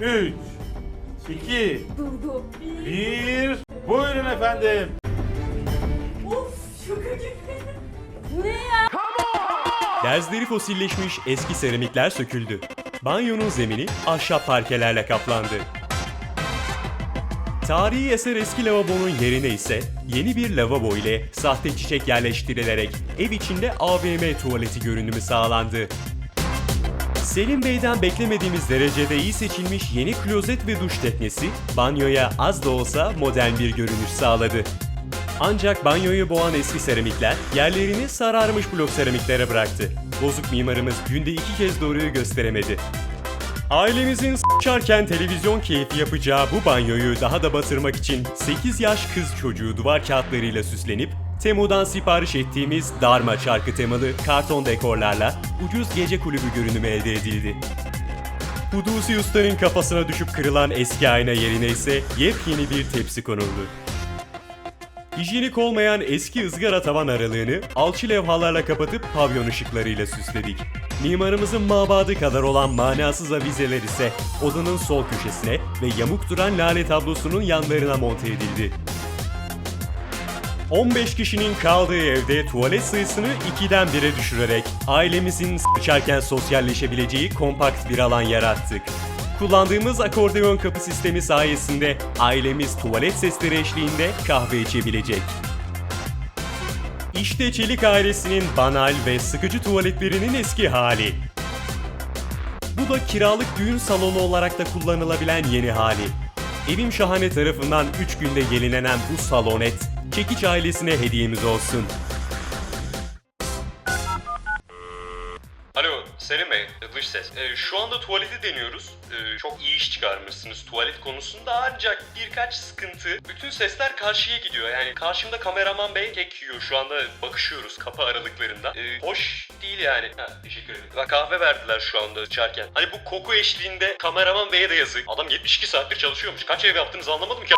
3, 2, Durdu. 1. Buyurun efendim. Of şaka gibi. Bu ne ya? Derzleri fosilleşmiş eski seramikler söküldü. Banyonun zemini ahşap parkelerle kaplandı. Tarihi eser eski lavabonun yerine ise yeni bir lavabo ile sahte çiçek yerleştirilerek ev içinde AVM tuvaleti görünümü sağlandı. Selim Bey'den beklemediğimiz derecede iyi seçilmiş yeni klozet ve duş teknesi banyoya az da olsa modern bir görünüş sağladı. Ancak banyoyu boğan eski seramikler yerlerini sararmış blok seramiklere bıraktı. Bozuk mimarımız günde iki kez doğruyu gösteremedi. Ailemizin s**çarken televizyon keyfi yapacağı bu banyoyu daha da batırmak için 8 yaş kız çocuğu duvar kağıtlarıyla süslenip Temu'dan sipariş ettiğimiz darma çarkı temalı karton dekorlarla ucuz gece kulübü görünümü elde edildi. Hudusi Usta'nın kafasına düşüp kırılan eski ayna yerine ise yepyeni bir tepsi konuldu. Hijyenik olmayan eski ızgara tavan aralığını alçı levhalarla kapatıp pavyon ışıklarıyla süsledik. Mimarımızın mabadı kadar olan manasız avizeler ise odanın sol köşesine ve yamuk duran lale tablosunun yanlarına monte edildi. 15 kişinin kaldığı evde tuvalet sayısını 2'den 1'e düşürerek ailemizin s**çarken sosyalleşebileceği kompakt bir alan yarattık. Kullandığımız akordeon kapı sistemi sayesinde ailemiz tuvalet sesleri eşliğinde kahve içebilecek. İşte Çelik ailesinin banal ve sıkıcı tuvaletlerinin eski hali. Bu da kiralık düğün salonu olarak da kullanılabilen yeni hali. Evim Şahane tarafından 3 günde yenilenen bu salonet, Çekiç ailesine hediyemiz olsun. Alo Selim Bey, dış ses. Ee, şu anda tuvaleti deniyoruz. Ee, çok iyi iş çıkarmışsınız tuvalet konusunda ancak birkaç sıkıntı. Bütün sesler karşıya gidiyor. Yani karşımda kameraman bey kek yiyor. Şu anda bakışıyoruz kapı aralıklarında. Ee, hoş değil yani. Ha, teşekkür ederim. Bak kahve verdiler şu anda içerken. Hani bu koku eşliğinde kameraman beye de yazık. Adam 72 saattir çalışıyormuş. Kaç ev yaptığınızı anlamadım ki.